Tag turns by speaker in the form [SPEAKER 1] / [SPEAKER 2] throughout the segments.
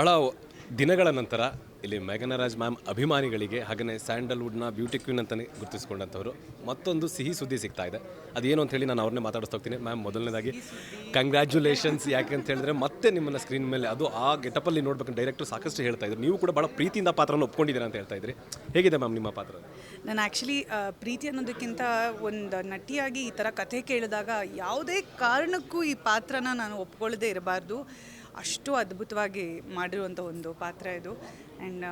[SPEAKER 1] ಬಹಳ ದಿನಗಳ ನಂತರ ಇಲ್ಲಿ ಮೇಘನರಾಜ್ ಮ್ಯಾಮ್ ಅಭಿಮಾನಿಗಳಿಗೆ ಹಾಗೆಯೇ ಸ್ಯಾಂಡಲ್ವುಡ್ನ ಬ್ಯೂಟಿ ಕ್ವೀನ್ ಅಂತಲೇ ಗುರುತಿಸಿಕೊಂಡಂಥವ್ರು. ಮತ್ತೊಂದು ಸಿಹಿ ಸುದ್ದಿ ಸಿಗ್ತಾ ಇದೆ. ಅದೇನು ಅಂತ ಹೇಳಿ ನಾನು ಅವ್ರನ್ನೇ ಮಾತಾಡಿಸ್ತಾ ಹೋಗ್ತೀನಿ. ಮ್ಯಾಮ್ ಮೊದಲನೇದಾಗಿ ಕಂಗ್ರ್ಯಾಚುಲೇಷನ್ಸ್ ಯಾಕೆ ಅಂತ ಹೇಳಿದ್ರೆ ಮತ್ತೆ ನಿಮ್ಮನ್ನ ಸ್ಕ್ರೀನ್ ಮೇಲೆ ಅದು ಆ ಗೆಟಪಲ್ಲಿ ನೋಡ್ಬೇಕು ಡೈರೆಕ್ಟರ್ ಸಾಕಷ್ಟು ಹೇಳ್ತಾ ಇದ್ರು. ನೀವು ಕೂಡ ಭಾಳ ಪ್ರೀತಿಯಿಂದ ಪಾತ್ರವನ್ನು ಒಪ್ಕೊಂಡಿದ್ದೀರಾ ಅಂತ ಹೇಳ್ತಾ ಇದ್ರಿ. ಹೇಗಿದೆ ಮ್ಯಾಮ್ ನಿಮ್ಮ ಪಾತ್ರ?
[SPEAKER 2] ನಾನು ಆ್ಯಕ್ಚುಲಿ ಪ್ರೀತಿ ಅನ್ನೋದಕ್ಕಿಂತ ಒಂದು ನಟಿಯಾಗಿ ಈ ಥರ ಕಥೆ ಕೇಳಿದಾಗ ಯಾವುದೇ ಕಾರಣಕ್ಕೂ ಈ ಪಾತ್ರನ ನಾನು ಒಪ್ಕೊಳ್ಳದೆ ಇರಬಾರ್ದು. ಅಷ್ಟು ಅದ್ಭುತವಾಗಿ ಮಾಡಿರುವಂಥ ಒಂದು ಪಾತ್ರ ಇದು. ಆ್ಯಂಡ್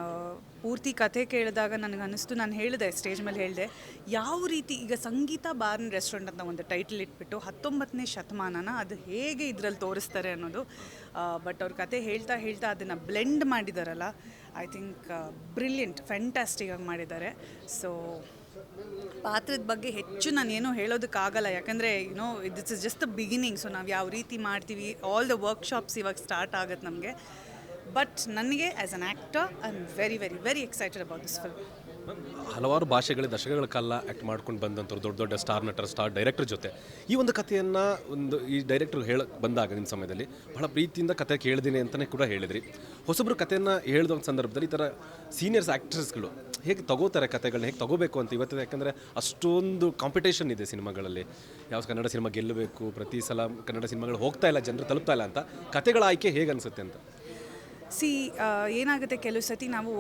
[SPEAKER 2] ಪೂರ್ತಿ ಕಥೆ ಕೇಳಿದಾಗ ನನಗೆ ಅನ್ನಿಸ್ತು ನಾನು ಹೇಳಿದೆ, ಸ್ಟೇಜ್ ಮೇಲೆ ಹೇಳಿದೆ, ಯಾವ ರೀತಿ ಈಗ ಸಂಗೀತ ಬಾರ್ನ್ ರೆಸ್ಟೋರೆಂಟ್ ಅಂತ ಒಂದು ಟೈಟಲ್ ಇಟ್ಬಿಟ್ಟು ಹತ್ತೊಂಬತ್ತನೇ ಶತಮಾನನ ಅದು ಹೇಗೆ ಇದರಲ್ಲಿ ತೋರಿಸ್ತಾರೆ ಅನ್ನೋದು ಬಟ್ ಅವ್ರ ಕತೆ ಹೇಳ್ತಾ ಹೇಳ್ತಾ ಅದನ್ನು ಬ್ಲೆಂಡ್ ಮಾಡಿದಾರಲ್ಲ ಐ ಥಿಂಕ್ ಬ್ರಿಲಿಯಂಟ್ ಫ್ಯಾಂಟಾಸ್ಟಿಕ್ ಆಗಿ ಮಾಡಿದ್ದಾರೆ. ಸೊ ಪಾತ್ರದ ಬಗ್ಗೆ ಹೆಚ್ಚು ನಾನು ಏನೂ ಹೇಳೋದಕ್ಕಾಗಲ್ಲ. ಯಾಕಂದರೆ you know this is just the beginning so ನಾವು ಯಾವ ರೀತಿ ಮಾಡ್ತೀವಿ ಆಲ್ ದ ವರ್ಕ್ಶಾಪ್ಸ್ ಇವಾಗ ಸ್ಟಾರ್ಟ್ ಆಗುತ್ತೆ ನಮಗೆ. ಬಟ್ ನನಗೆ as an actor I am very very very excited about this film
[SPEAKER 1] ಹಲವಾರು ಭಾಷೆಗಳ ದಶಕಗಳ ಕಾಲ ಆ್ಯಕ್ಟ್ ಮಾಡ್ಕೊಂಡು ಬಂದಂಥವ್ರು, ದೊಡ್ಡ ದೊಡ್ಡ ಸ್ಟಾರ್ ನಟರ ಸ್ಟಾರ್ ಡೈರೆಕ್ಟರ್ ಜೊತೆ. ಈ ಒಂದು ಕಥೆಯನ್ನು ಒಂದು ಈ ಡೈರೆಕ್ಟರ್ ಹೇಳ, ಬಂದಾಗ ನಿಮ್ಮ ಸಮಯದಲ್ಲಿ ಬಹಳ ಪ್ರೀತಿಯಿಂದ ಕತೆ ಕೇಳಿದ್ದೀನಿ ಅಂತಲೇ ಕೂಡ ಹೇಳಿದ್ರಿ. ಹೊಸಬ್ರು ಕಥೆಯನ್ನು ಹೇಳಿದ ಸಂದರ್ಭದಲ್ಲಿ ಈ ಥರ ಸೀನಿಯರ್ಸ್ ಆ್ಯಕ್ಟ್ರೆಸ್ಗಳು ಹೇಗೆ ತಗೋತಾರೆ ಕತೆಗಳನ್ನ ಹೇಗೆ ತಗೋಬೇಕು ಅಂತ ಇವತ್ತು ಯಾಕಂದರೆ ಅಷ್ಟೊಂದು ಕಾಂಪಿಟೇಷನ್ ಇದೆ ಸಿನಿಮಾಗಳಲ್ಲಿ. ಯಾವ ಕನ್ನಡ ಸಿನಿಮಾ ಗೆಲ್ಲಬೇಕು, ಪ್ರತಿ ಸಲ ಕನ್ನಡ ಸಿನಿಮಾಗಳು ಹೋಗ್ತಾ ಇಲ್ಲ, ಜನರು ತಲುಪ್ತಾ ಇಲ್ಲ ಅಂತ ಕತೆಗಳ ಆಯ್ಕೆ ಹೇಗೆ ಅನಿಸುತ್ತೆ ಅಂತ?
[SPEAKER 2] ಸಿ ಏನಾಗುತ್ತೆ ಕೆಲವು ಸತಿ ನಾವು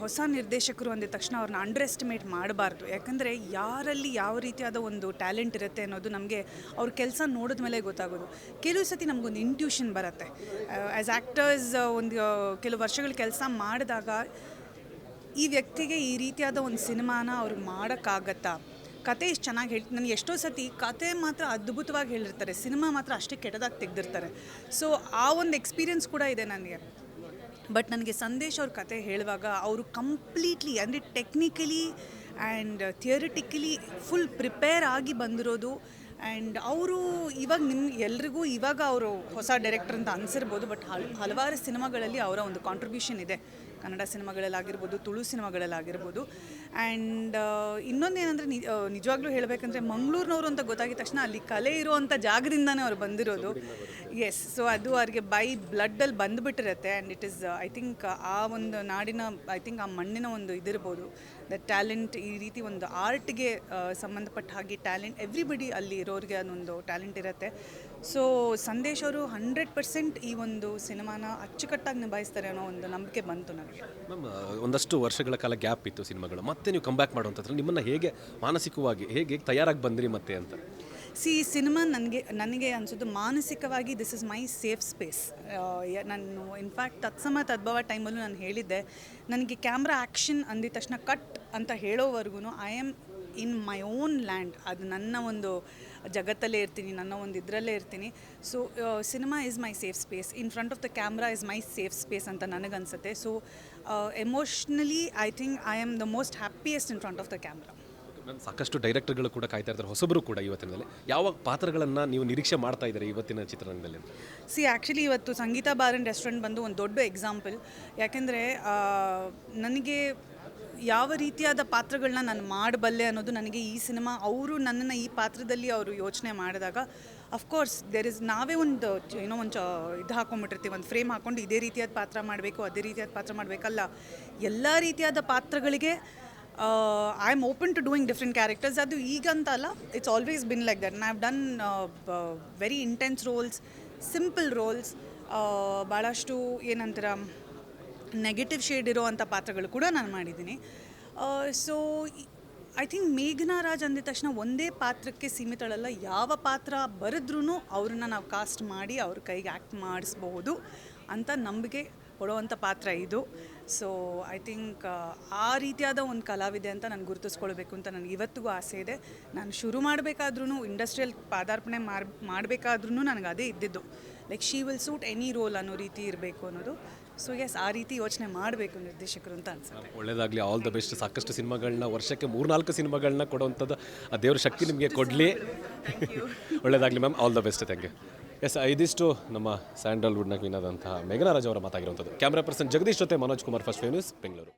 [SPEAKER 2] ಹೊಸ ನಿರ್ದೇಶಕರು ಅಂದ ತಕ್ಷಣ ಅವ್ರನ್ನ ಅಂಡರ್ ಎಸ್ಟಿಮೇಟ್ ಮಾಡಬಾರ್ದು. ಯಾಕಂದರೆ ಯಾರಲ್ಲಿ ಯಾವ ರೀತಿಯಾದ ಒಂದು ಟ್ಯಾಲೆಂಟ್ ಇರುತ್ತೆ ಅನ್ನೋದು ನಮಗೆ ಅವ್ರ ಕೆಲಸ ನೋಡಿದ ಮೇಲೆ ಗೊತ್ತಾಗೋದು. ಕೆಲವು ಸತಿ ನಮಗೊಂದು ಇಂಟ್ಯೂಷನ್ ಬರುತ್ತೆ. ಆ್ಯಸ್ ಆ್ಯಕ್ಟರ್ಸ್ ಒಂದು ಕೆಲವು ವರ್ಷಗಳ ಕೆಲಸ ಮಾಡಿದಾಗ ಈ ವ್ಯಕ್ತಿಗೆ ಈ ರೀತಿಯಾದ ಒಂದು ಸಿನಿಮಾನ ಅವ್ರು ಮಾಡೋಕ್ಕಾಗತ್ತಾ? ಕತೆ ಇಷ್ಟು ಚೆನ್ನಾಗಿ ಹೇಳಿ, ನನಗೆ ಎಷ್ಟೋ ಸತಿ ಕತೆ ಮಾತ್ರ ಅದ್ಭುತವಾಗಿ ಹೇಳಿರ್ತಾರೆ, ಸಿನಿಮಾ ಮಾತ್ರ ಅಷ್ಟೇ ಕೆಟ್ಟದಾಗಿ ತೆಗೆದಿರ್ತಾರೆ. ಸೊ, ಆ ಒಂದು ಎಕ್ಸ್ಪೀರಿಯನ್ಸ್ ಕೂಡ ಇದೆ ನನಗೆ. ಬಟ್ ನನಗೆ ಸಂದೇಶ್ ಅವ್ರ ಕತೆ ಹೇಳುವಾಗ ಅವರು ಕಂಪ್ಲೀಟ್ಲಿ ಅಂದರೆ technically and theoretically full prepare ಆಗಿ ಬಂದಿರೋದು. ಆ್ಯಂಡ್ ಅವರು ಇವಾಗ ನಿಮ್ಮ ಎಲ್ರಿಗೂ ಇವಾಗ ಅವರು ಹೊಸ ಡೈರೆಕ್ಟರ್ ಅಂತ ಅನಿಸಿರ್ಬೋದು, ಬಟ್ ಹಲ್, ಹಲವಾರು ಸಿನಿಮಾಗಳಲ್ಲಿ ಅವರ ಒಂದು ಕಾಂಟ್ರಿಬ್ಯೂಷನ್ ಇದೆ. ಕನ್ನಡ ಸಿನಿಮಾಗಳಲ್ಲಾಗಿರ್ಬೋದು ತುಳು ಸಿನಿಮಾಗಳಲ್ಲಾಗಿರ್ಬೋದು. ಆ್ಯಂಡ್ ಇನ್ನೊಂದೇನೆಂದರೆ ನಿ ನಿಜವಾಗ್ಲೂ ಹೇಳಬೇಕಂದ್ರೆ ಮಂಗಳೂರಿನವರು ಅಂತ ಗೊತ್ತಾಗಿದ ತಕ್ಷಣ ಅಲ್ಲಿ ಕಲೆ ಇರುವಂಥ ಜಾಗದಿಂದನೇ ಅವ್ರು ಬಂದಿರೋದು. ಎಸ್ ಸೊ ಅದು ಅವ್ರಿಗೆ ಬೈ ಬ್ಲಡ್ಡಲ್ಲಿ ಬಂದುಬಿಟ್ಟಿರುತ್ತೆ. And it is I think ಆ ಒಂದು ನಾಡಿನ ಐ ಥಿಂಕ್ ಆ ಮಣ್ಣಿನ ಒಂದು ಇದಿರ್ಬೋದು. ದ ಟ್ಯಾಲೆಂಟ್ ಈ ರೀತಿ ಒಂದು ಆರ್ಟ್ಗೆ ಸಂಬಂಧಪಟ್ಟ ಹಾಗೆ ಟ್ಯಾಲೆಂಟ್ ಎವ್ರಿಬಡಿ ಅಲ್ಲಿ ಇರೋರಿಗೆ ಅದೊಂದು ಟ್ಯಾಲೆಂಟ್ ಇರುತ್ತೆ. ಸೊ ಸಂದೇಶ್ ಅವರು ಹಂಡ್ರೆಡ್ ಪರ್ಸೆಂಟ್ ಈ ಒಂದು ಸಿನಿಮಾನ ಅಚ್ಚುಕಟ್ಟಾಗಿ ನಿಭಾಯಿಸ್ತಾರೆ ಅನ್ನೋ ಒಂದು ನಂಬಿಕೆ ಬಂತು ನನಗೆ
[SPEAKER 1] ಮ್ಯಾಮ್ ಒಂದಷ್ಟು ವರ್ಷಗಳ ಕಾಲ ಗ್ಯಾಪ್ ಇತ್ತು ಸಿನಿಮಾಗಳು. ಮತ್ತೆ ನೀವು ಕಂಬ್ಯಾಕ್ ಮಾಡುವಂಥದ್ರಲ್ಲಿ ನಿಮ್ಮನ್ನು ಹೇಗೆ ಮಾನಸಿಕವಾಗಿ, ಹೇಗೆ ತಯಾರಾಗಿ ಬಂದ್ರಿ ಮತ್ತೆ ಅಂತ?
[SPEAKER 2] ಸಿ ಸಿನಿಮಾ ನನಗೆ ನನಗೆ ಅನಿಸೋದು ಮಾನಸಿಕವಾಗಿ this is my safe space ನಾನು ಇನ್ಫ್ಯಾಕ್ಟ್ ತತ್ಸಮ ತದ್ಭವ ಟೈಮಲ್ಲೂ ನಾನು ಹೇಳಿದ್ದೆ. ನನಗೆ ಕ್ಯಾಮ್ರಾ ಆ್ಯಕ್ಷನ್ ಅಂದಿದ ತಕ್ಷಣ ಕಟ್ ಅಂತ ಹೇಳೋವರೆಗೂ I am in my own land ಅದು ನನ್ನ ಒಂದು ಜಗತ್ತಲ್ಲೇ ಇರ್ತೀನಿ ನನ್ನ ಒಂದು ಇದರಲ್ಲೇ ಇರ್ತೀನಿ. So cinema is my safe space in front of the camera is my safe space ಅಂತ ನನಗನ್ಸುತ್ತೆ. So emotionally I think I am the most happiest in front of the camera
[SPEAKER 1] ma'am ಸಾಕಷ್ಟು ಡೈರೆಕ್ಟರ್ಗಳು ಕೂಡ ಕಾಯ್ತಾ ಇರ್ತಾರೆ. ಹೊಸಬರು ಕೂಡ ಇವತ್ತಿನಲ್ಲಿ ಯಾವ ಪಾತ್ರಗಳನ್ನು ನೀವು ನಿರೀಕ್ಷೆ ಮಾಡ್ತಾ ಇದ್ದೀರಿ ಇವತ್ತಿನ ಚಿತ್ರರಂಗದಲ್ಲಿ
[SPEAKER 2] ಸಿ ಆ್ಯಕ್ಚುಲಿ ಇವತ್ತು ಸಂಗೀತ ಬಾರ್ ಅಂಡ್ ರೆಸ್ಟೋರೆಂಟ್ ಬಂದು ಒಂದು ದೊಡ್ಡ ಎಕ್ಸಾಂಪಲ್ ಯಾಕೆಂದರೆ ನನಗೆ ಯಾವ ರೀತಿಯಾದ ಪಾತ್ರಗಳನ್ನ ನಾನು ಮಾಡಬಲ್ಲೆ ಅನ್ನೋದು ನನಗೆ ಈ ಸಿನಿಮಾ, ಅವರು ನನ್ನನ್ನು ಈ ಪಾತ್ರದಲ್ಲಿ ಅವರು ಯೋಚನೆ ಮಾಡಿದಾಗ ಅಫ್ಕೋರ್ಸ್ ದೇರ್ ಇಸ್ ನಾವೇ ಒಂದು, ಏನೋ ಒಂದು ಇದು ಹಾಕೊಂಡ್ಬಿಟ್ಟಿರ್ತೀವಿ ಒಂದು ಫ್ರೇಮ್ ಹಾಕೊಂಡು ಇದೇ ರೀತಿಯಾದ ಪಾತ್ರ ಮಾಡಬೇಕು, ಅದೇ ರೀತಿಯಾದ ಪಾತ್ರ ಮಾಡಬೇಕಲ್ಲ. ಎಲ್ಲ ರೀತಿಯಾದ ಪಾತ್ರಗಳಿಗೆ I am open to doing different characters ಅದು ಈಗಂತ ಅಲ್ಲ it's always been like that have done very intense roles simple roles ಭಾಳಷ್ಟು ಏನಂತೀರ ನೆಗೆಟಿವ್ ಶೇಡ್ ಇರೋವಂಥ ಪಾತ್ರಗಳು ಕೂಡ ನಾನು ಮಾಡಿದ್ದೀನಿ. ಸೊ ಐ ಥಿಂಕ್ ಮೇಘನಾ ರಾಜ್ ಅಂದಿದ ತಕ್ಷಣ ಒಂದೇ ಪಾತ್ರಕ್ಕೆ ಸೀಮಿತಳಲ್ಲ. ಯಾವ ಪಾತ್ರ ಬರೆದ್ರೂ ಅವ್ರನ್ನ ನಾವು ಕಾಸ್ಟ್ ಮಾಡಿ ಅವ್ರ ಕೈಗೆ ಆ್ಯಕ್ಟ್ ಮಾಡಿಸ್ಬಹುದು ಅಂತ ನಂಬಿಕೆ ಕೊಡುವಂಥ ಪಾತ್ರ ಇದು. ಸೊ ಐ ಥಿಂಕ್ ಆ ರೀತಿಯಾದ ಒಂದು ಕಲಾವಿದೆ ಅಂತ ನಾನು ಗುರುತಿಸ್ಕೊಳ್ಬೇಕು ಅಂತ ನನಗೆ ಇವತ್ತಿಗೂ ಆಸೆ ಇದೆ. ನಾನು ಶುರು ಮಾಡಬೇಕಾದ್ರೂ ಇಂಡಸ್ಟ್ರಿಯಲ್ ಪಾದಾರ್ಪಣೆ ಮಾಡಿ ಮಾಡಬೇಕಾದ್ರೂ ನನಗೆ ಅದೇ ಇದ್ದಿದ್ದು. Like she will suit any role ಅನ್ನೋ ರೀತಿ ಇರಬೇಕು ಅನ್ನೋದು. ಸೊ ಎಸ್ ಆ ರೀತಿ ಯೋಚನೆ ಮಾಡಬೇಕು ನಿರ್ದೇಶಕರು ಅಂತ ಅನ್ಸುತ್ತೆ.
[SPEAKER 1] ಒಳ್ಳೇದಾಗಲಿ ಆಲ್ ದ ಬೆಸ್ಟ್ ಸಾಕಷ್ಟು ಸಿನಿಮಾಗಳನ್ನ ವರ್ಷಕ್ಕೆ ಮೂರ್ನಾಲ್ಕು ಸಿನಿಮಾಗಳನ್ನ ಕೊಡುವಂಥದ್ದು ಆ ದೇವ್ರ ಶಕ್ತಿ ನಿಮಗೆ ಕೊಡಲಿ. ಒಳ್ಳೇದಾಗಲಿ ma'am all the best thank you yes ಇದಿಷ್ಟು ನಮ್ಮ ಸ್ಯಾಂಡಲ್ವುಡ್ನ ಕ್ವೀನಾದಂತಹ ಮೇಘನಾರಾಜ್ ಮೇಘನಾ ರಾಜ್ ಅವರ ಮಾತಾಗಿರುವಂಥದ್ದು ಕ್ಯಾಮ್ರಾ ಪರ್ಸನ್ ಜಗದೀಶ್ ಜೊತೆ ಮನೋಜ್ ಕುಮಾರ್ ಫಸ್ಟ್ ಫೇಮಸ್ ಬೆಂಗಳೂರು.